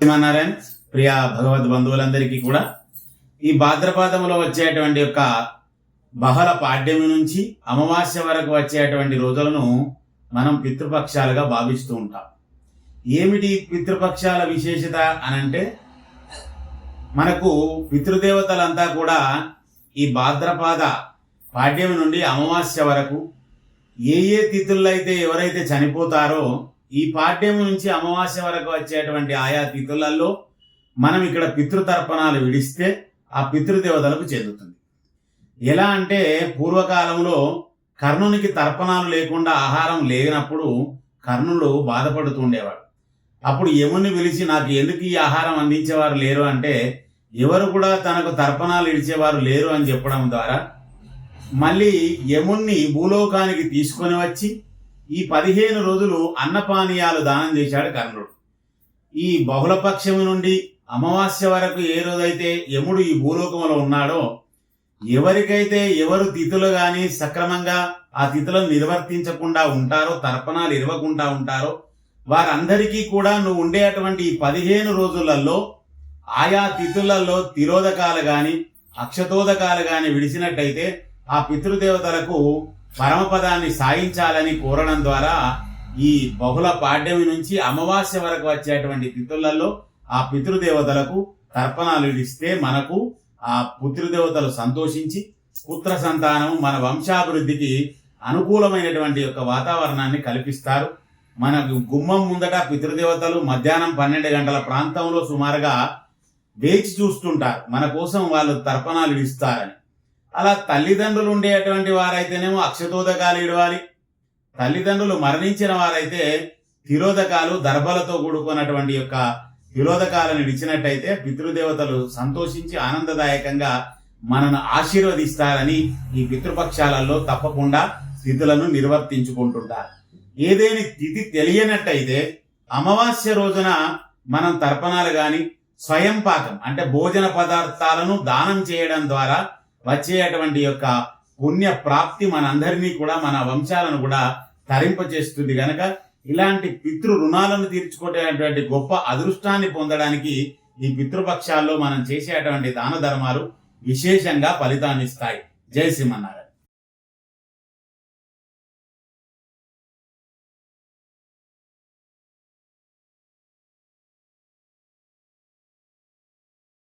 శ్రీమన్నారాయణ ప్రియ భగవద్ బంధువులందరికీ కూడా ఈ భాద్రపాదంలో వచ్చేటువంటి యొక్క బహల పాడ్యమి నుంచి అమావాస్య వరకు వచ్చేటువంటి రోజులను మనం పితృపక్షాలుగా భావిస్తూ ఉంటాం. ఏమిటి పితృపక్షాల విశేషత అనంటే మనకు పితృదేవతలంతా కూడా ఈ భాద్రపాద పాడ్యమి నుండి అమావాస్య వరకు ఏ ఏ తిథుల్లో అయితే ఎవరైతే చనిపోతారో ఈ పాఠ్యం నుంచి అమావాస్య వరకు వచ్చేటువంటి ఆయా తిథులలో మనం ఇక్కడ పితృతర్పణాలు విడిస్తే ఆ పితృదేవతలకు చెందుతుంది. ఎలా అంటే పూర్వకాలంలో కర్ణునికి తర్పణాలు లేకుండా ఆహారం లేనప్పుడు కర్ణుడు బాధపడుతూ ఉండేవాడు. అప్పుడు యముని పిలిచి నాకు ఎందుకు ఈ ఆహారం అందించేవారు లేరు అంటే ఎవరు కూడా తనకు తర్పణాలు ఇడిచేవారు లేరు అని చెప్పడం ద్వారా మళ్ళీ యముణ్ణి భూలోకానికి తీసుకొని వచ్చి ఈ పదిహేను రోజులు అన్నపానీయాలు దానం చేశాడు కర్ణుడు. ఈ బహుళపక్షము నుండి అమావాస్య వరకు ఏ రోజైతే యముడు ఈ భూలోకంలో ఉన్నాడో ఎవరికైతే ఎవరు తిథులు గాని సక్రమంగా ఆ తిథులను నిర్వర్తించకుండా ఉంటారో తర్పణాలు ఇవ్వకుండా ఉంటారో వారందరికీ కూడా నువ్వు ఉండేటువంటి ఈ పదిహేను రోజులలో ఆయా తిథులలో తిరోధకాలు గాని అక్షతోదకాలు గాని విడిచినట్టయితే ఆ పితృదేవతలకు పరమపదాన్ని సాయించాలని కోరడం ద్వారా ఈ బహుళ పాడ్యమి నుంచి అమావాస్య వరకు వచ్చేటువంటి తిథులలో ఆ పితృదేవతలకు తర్పణాలు ఇస్తే మనకు ఆ పితృదేవతలు సంతోషించి పుత్ర సంతానం మన వంశాభివృద్ధికి అనుకూలమైనటువంటి యొక్క వాతావరణాన్ని కల్పిస్తారు. మన గుమ్మం ముందట పితృదేవతలు మధ్యాహ్నం పన్నెండు గంటల ప్రాంతంలో సుమారుగా వేచి చూస్తుంటారు. మన కోసం వాళ్ళు తర్పణాలు ఇస్తారని. అలా తల్లిదండ్రులు ఉండేటువంటి వారైతేనేమో అక్షతోదకాలు ఇడవాలి. తల్లిదండ్రులు మరణించిన వారైతే తిరోధకాలు దర్భలతో కూడుకున్నటువంటి యొక్క తిరోధకాలను ఇచ్చినట్టయితే పితృదేవతలు సంతోషించి ఆనందదాయకంగా మనను ఆశీర్వదిస్తారని ఈ పితృపక్షాలలో తప్పకుండా తిథులను నిర్వర్తించుకుంటుంటారు. ఏదేని తిథి తెలియనట్టయితే అమావాస్య రోజున మనం తర్పణాలు కానీ స్వయం పాకం అంటే భోజన పదార్థాలను దానం చేయడం ద్వారా వచ్చేటువంటి యొక్క పుణ్య ప్రాప్తి మనందరినీ కూడా మన వంశాలను కూడా తరింపచేస్తుంది గనక ఇలాంటి పితృ రుణాలను తీర్చుకునేటువంటి గొప్ప అదృష్టాన్ని పొందడానికి ఈ పితృపక్షాల్లో మనం చేసేటువంటి దాన ధర్మాలు విశేషంగా ఫలితాన్నిస్తాయి జయ జై